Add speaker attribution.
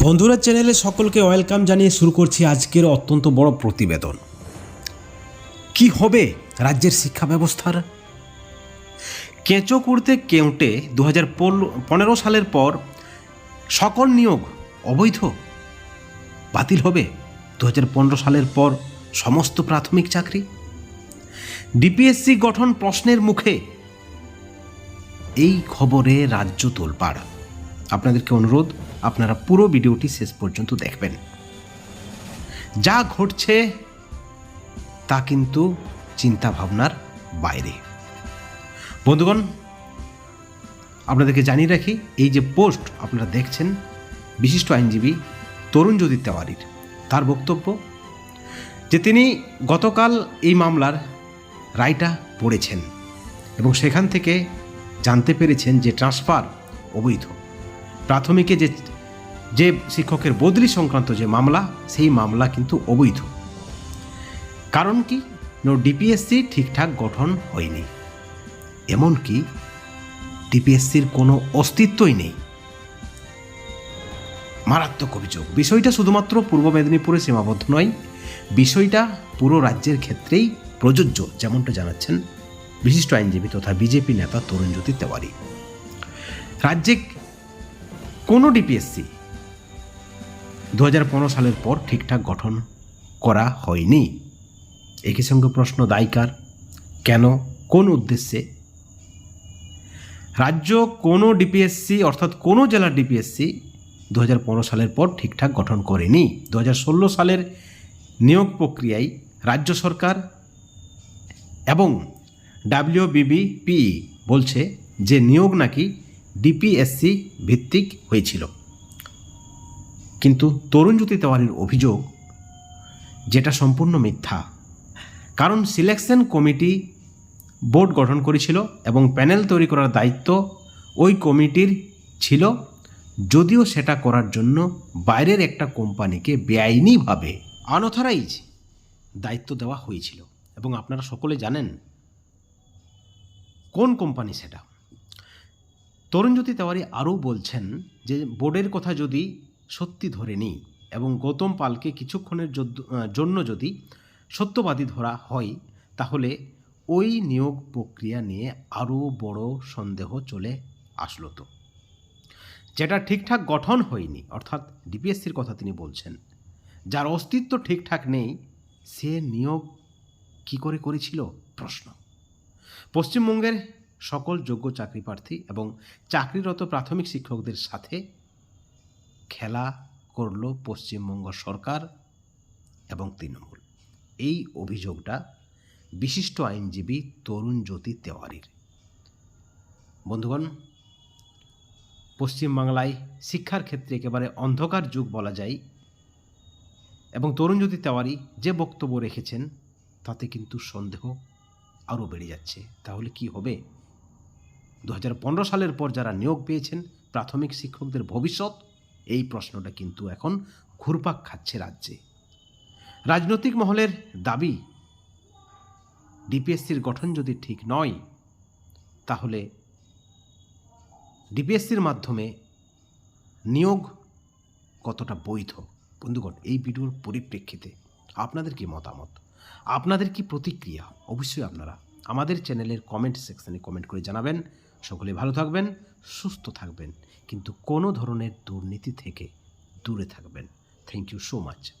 Speaker 1: বন্ধুরা চ্যানেলে সকলকে ওয়েলকাম জানিয়ে শুরু করছি আজকের অত্যন্ত বড় প্রতিবেদন। কি হবে রাজ্যের শিক্ষা ব্যবস্থার? কেঁচো করতে কেউটে দু হাজার পনেরো সালের পর সকল নিয়োগ অবৈধ? বাতিল হবে দু হাজার পনেরো সালের পর সমস্ত প্রাথমিক চাকরি? ডিপিএসসি গঠন প্রশ্নের মুখে এই খবরে রাজ্য তোলপাড়। আপনাদেরকে অনুরোধ আপনারা পুরো ভিডিওটি শেষ পর্যন্ত দেখবেন। যা ঘটছে তা কিন্তু চিন্তা ভাবনার বাইরে। বন্ধুগণ, আপনাদেরকে জানিয়ে রাখি, এই যে পোস্ট আপনারা দেখছেন, বিশিষ্ট আইনজীবী তরুণ জ্যোতি তেওয়ারির, তার বক্তব্য যে তিনি গতকাল এই মামলার রায়টা পড়েছেন এবং সেখান থেকে জানতে পেরেছেন যে ট্রান্সফার অবৈধ। প্রাথমিকে যে যে শিক্ষকের বদলি সংক্রান্ত যে মামলা, সেই মামলা কিন্তু অবৈধ। কারণ কি? নো ডিপিএসসি ঠিকঠাক গঠন হয়নি। এমনকি ডিপিএসসির কোনো অস্তিত্বই নেই। মারাত্মক অভিযোগ। বিষয়টা শুধুমাত্র পূর্ব মেদিনীপুরে সীমাবদ্ধ নয়, বিষয়টা পুরো রাজ্যের ক্ষেত্রেই প্রযোজ্য, যেমনটা জানাচ্ছেন বিশিষ্ট আইনজীবী তথা বিজেপি নেতা তরুণজ্যোতি তেওয়ারি। রাজ্যে কোনো ডিপিএসসি দু হাজার পনেরো সালের পর ঠিকঠাক গঠন করা হয়নি। একই সঙ্গে প্রশ্ন দায়িকার, কেন, কোন উদ্দেশ্যে? রাজ্য কোনো ডিপিএসসি অর্থাৎ কোনো জেলার ডিপিএসসি দু হাজার পনেরো সালের পর ঠিকঠাক গঠন করেনি। দু হাজার ষোলো সালের নিয়োগ প্রক্রিয়ায় রাজ্য সরকার এবং ডাব্লিউবিবিপিই বলছে যে নিয়োগ নাকি ডিপিএসসি ভিত্তিক হয়েছিল। কিন্তু তরুণজ্যোতি তেওয়ারির অভিযোগ যেটা সম্পূর্ণ মিথ্যা। কারণ সিলেকশন কমিটি বোর্ড গঠন করেছিল এবং প্যানেল তৈরি করার দায়িত্ব ওই কমিটির ছিল। যদিও সেটা করার জন্য বাইরের একটা কোম্পানিকে বেআইনিভাবে আনঅথরাইজ দায়িত্ব দেওয়া হয়েছিল। এবং আপনারা সকলে জানেন কোন কোম্পানি সেটা। তরুণজ্যোতি তেওয়ারি আরও বলছেন যে বোর্ডের কথা যদি সত্যি ধরে নিই এবং গৌতম পালকে কিছুক্ষণের জন্য যদি সত্যবাদী ধরা হয়, তাহলে ওই নিয়োগ প্রক্রিয়া নিয়ে আরও বড় সন্দেহ চলে আসলো তো। যেটা ঠিকঠাক গঠন হয়নি, অর্থাৎ ডিপিএসসির কথা তিনি বলছেন, যার অস্তিত্ব ঠিকঠাক নেই, সে নিয়োগ কি করে করেছিল? প্রশ্ন। পশ্চিমবঙ্গের সকল যোগ্য চাকরি প্রার্থী এবং চাকরিরত প্রাথমিক শিক্ষকদের সাথে খেলা করল পশ্চিমবঙ্গ সরকার এবং তৃণমূল। এই অভিযোগটা বিশিষ্ট আইনজীবী তরুণ জ্যোতি তেওয়ারির। বন্ধুগণ, পশ্চিমবাংলায় শিক্ষার ক্ষেত্রে একেবারে অন্ধকার যুগ বলা যায় এবং তরুণজ্যোতি তেওয়ারি যে বক্তব্য রেখেছেন তাতে কিন্তু সন্দেহ আরও বেড়ে যাচ্ছে। তাহলে কি হবে? দু হাজার পনেরো সালের পর যারা নিয়োগ পেয়েছেন, প্রাথমিক শিক্ষকদের ভবিষ্যৎ এই প্রশ্নটা কিন্তু এখন ঘুরপাক খাচ্ছে রাজ্যে। রাজনৈতিক মহলের দাবি, ডিপিএসসির গঠন যদি ঠিক নয়, তাহলে ডিপিএসসির মাধ্যমে নিয়োগ কতটা বৈধ? বন্ধুগণ, এই ভিডিওর পরিপ্রেক্ষিতে আপনাদের কি মতামত? আপনাদের কি প্রতিক্রিয়া? অবশ্যই আপনারা আমাদের চ্যানেলের কমেন্ট সেকশনে কমেন্ট করে জানাবেন। সকলে ভালো থাকবেন। সুস্থ থাকবেন কিন্তু কোনো ধরনের দুর্নীতি থেকে দূরে থাকবেন। Thank you so much